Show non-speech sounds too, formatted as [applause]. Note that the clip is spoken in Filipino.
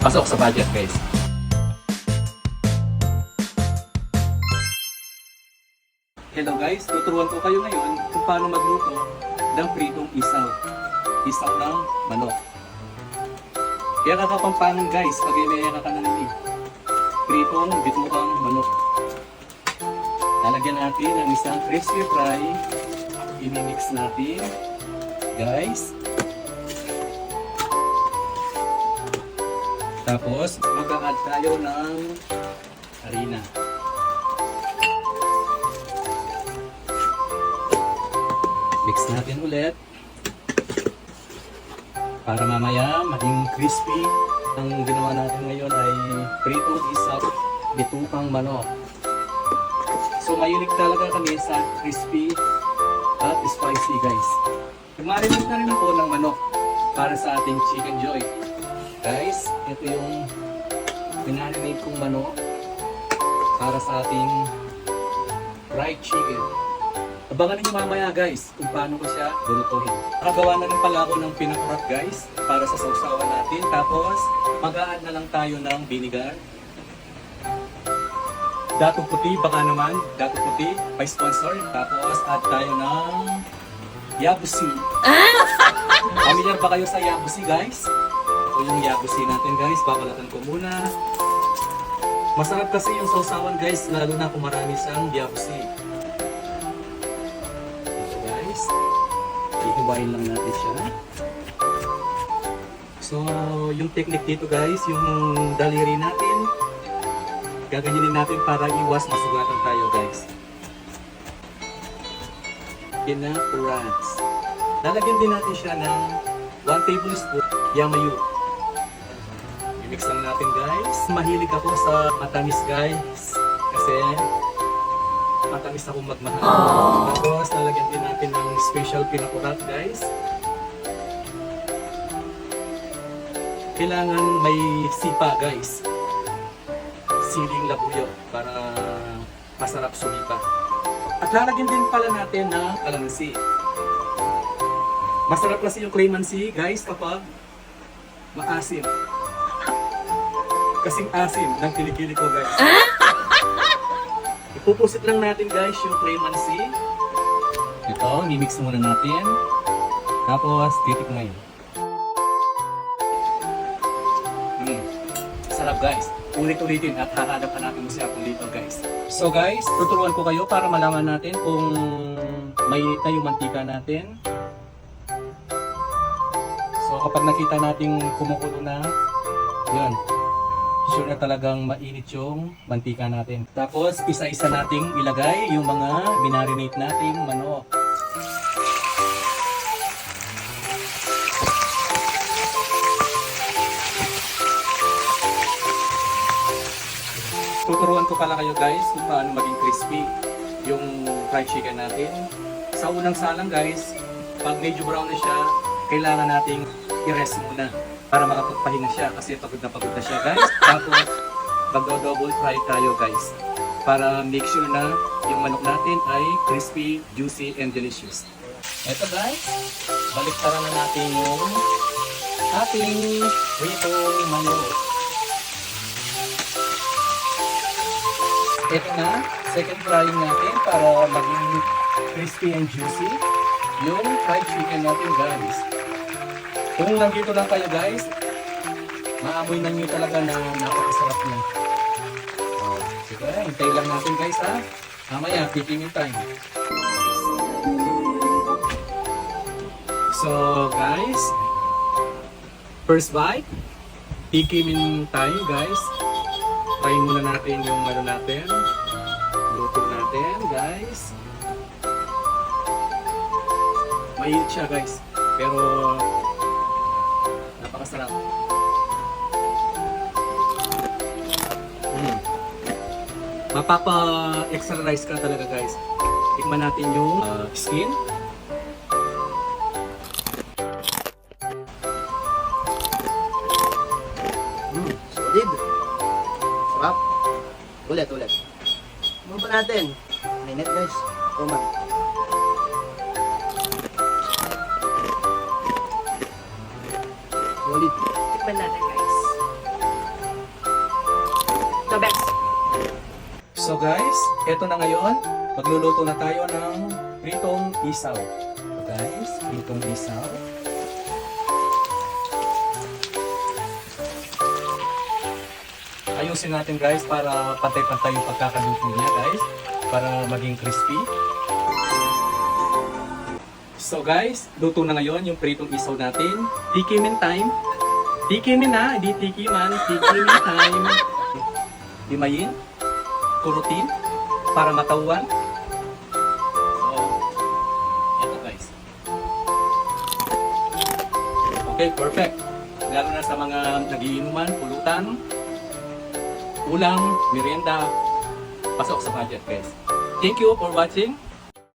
Pasok sa budget guys. Hello guys, tuturuan ko kayo ngayon kung paano magluto ng pritong isaw. Isaw ng manok. Kaya kakapampangan guys, pag may kakananin Pritong bitukang manok. Lalagyan natin ng isang crispy fry. Imimix natin. Guys. Tapos, mag-add tayo ng harina. Mix natin ulit. Para mamaya maging crispy. Ang ginawa natin ngayon ay pritong isaw bitukang manok. So mahilig talaga kami sa crispy at spicy guys. Marinate na rin ako ng manok para sa ating chicken joy. Guys, ito yung pinarinate kong manok para sa ating fried chicken. Abangan niyo mamaya guys kung paano ko siya lulutuin. Nakagawa na rin pala ako ng pinakurap guys para sa sausawan natin. Tapos mag-add na lang tayo ng vinegar. Dato puti, baka naman, dato puti, by sponsor. Tapos add tayo ng yabusi. Familiar ba kayo sa yabusi guys? Yung yabusi natin guys, babalatan ko muna. Masarap kasi yung sausawan guys, lalo na kung marami siyang yabusi. Ito guys, ihiwain lang natin siya. So, yung technique dito guys, yung daliri natin, gaganyanin natin para iwas masugatan tayo guys. Pinapurans. Lalagyan din natin siya ng 1 tablespoon yamayu. I-mix lang natin guys. Mahilig ako sa matamis guys. Kasi matamis ako magmahal. Tapos lalagyan din natin ng special pinakurat guys. Kailangan may sipa guys. Siling labuyo para masarap sumipa. At lalagyan din pala natin ng kalamansi. Masarap kasi yung clemency, guys, kapag maasim. Kasing asim ng kilikili ko, guys. Ipupusit lang natin, guys, yung clemency. Ito, mimix muna natin. Tapos, titikman. Mm. Sarap, guys. Ulit-ulitin at hahanap-hanapin mo si Apple dito, guys. So, guys, tuturuan ko kayo para malaman natin kung mainit na yung mantika natin. So kapag nakita nating kumukulo na, yun, sure na talagang mainit yung mantika natin. Tapos isa-isa nating ilagay yung mga minarinate nating manok. Tuturuan ko pala kayo guys kung paano maging crispy yung fried chicken natin. Sa unang salang guys, pag medyo brown na siya, kailangan nating i-rest muna para makapagpahinga siya kasi pagod na pagod na siya guys. Tapos magdo-double fry tayo guys para make sure na yung manok natin ay crispy, juicy, and delicious. Ito guys, baliktaran na natin yung ating pritong manok. Ito na, second frying natin para maging crispy and juicy yung fried chicken natin guys. Kung nandito lang kayo guys, maamoy na nyo talaga na napakasarap niya. Oh, sige, hintay lang natin guys ha. Mamaya, picking time. So guys, first bite, tikimin tayo guys. Try muna natin yung ano natin. Luto natin guys. Mainit siya guys. Pero napakasarap. Mm. Mapapa-exercise ka talaga guys. Tikman natin yung uh, skin. Mm, solid. Sarap. Ulit, ulit. Ano ba natin? Minute guys. Kuman. Solid. Tikman natin guys. The best. So guys, eto na ngayon. Magluluto na tayo ng pritong isaw. So guys, pritong isaw. Ayusin natin guys para pantay-pantay yung pagkakaluto niya guys. Para maging crispy. So guys, luto na ngayon yung pritong isaw natin. Tikimin time. Tikimin na, hindi tikiman. Tikimin time. [laughs] Limayin. Kurutin. Para matawan. So, ito guys. Okay, perfect. Lalo na sa mga nagiinuman, pulutan, ulam, merienda, pasok sa budget guys. Thank you for watching.